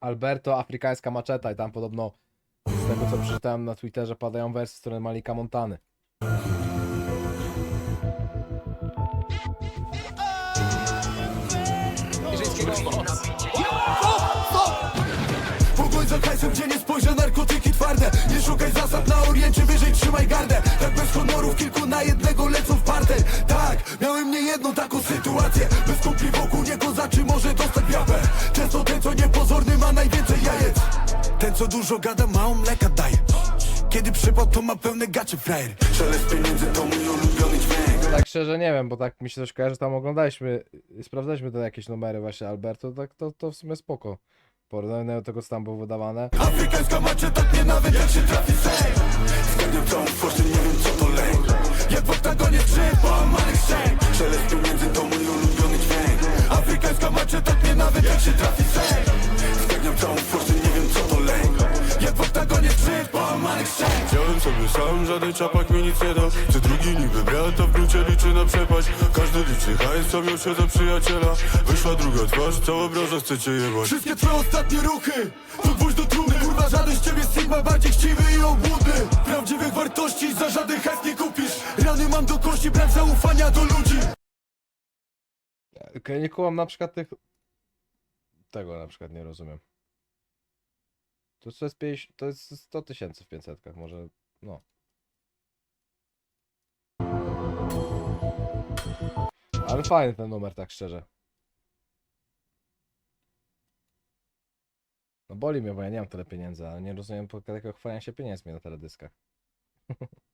Alberto, afrykańska maczeta i tam podobno z tego co przeczytałem na Twitterze padają wersy w stronę Malika Montany. Pogoń za hajsem, gdzie nie spojrzę narkotyki twarde. Nie szukaj zasad na oriencie, wyżej trzymaj gardę. Tak bez honorów, kilku na jednego lecą w parter. Tak, miałem nie jedną taką sytuację. Bez kumpli Ten co dużo gada mało mleka daje Kiedy przypał to ma pełne gacie frajer. Szelest pieniędzy to mój ulubiony dźwięk. Tak szczerze nie wiem, bo tak mi się coś kojarzy, tam oglądaliśmy, sprawdzaliśmy te jakieś numery właśnie Alberto, tak to, to w sumie spoko. Porównanie do tego co tam było wydawane. Afrykańska maczeta mnie nawet jak się trafi sejm Zgarniam całą forszę, nie wiem co to lęk. Jak w oktagonie strzęp, połamanych szczęk Szelest pieniędzy to mój ulubiony dźwięk. Afrykańska maczeta mnie nawet jak się trafi oktagonie strzęp, połamanych szczęk Wziąłem sobie sam, żaden czapak mi nic nie dał. Czy drugi niby brat, to w gruncie liczy na przepaść. Każdy liczy hajs, co miał się za przyjaciela. Wyszła druga twarz, cała branża chcecie jebać. Wszystkie twoje ostatnie ruchy To gwóźdź do trumny. Kurwa żaden z ciebie Sigma Bardziej chciwy i obłudny. Prawdziwych wartości za żaden hajs nie kupisz. Rany mam do kości, brak zaufania do ludzi. Okej, Nie kułam na przykład tych... Tego na przykład nie rozumiem. To, to jest 50, to jest 100 tysięcy w 500, może, no. Ale fajny ten numer, tak szczerze. No boli mnie, bo ja nie mam tyle pieniędzy, ale nie rozumiem takiego chwalenia się pieniędzmi na teledyskach.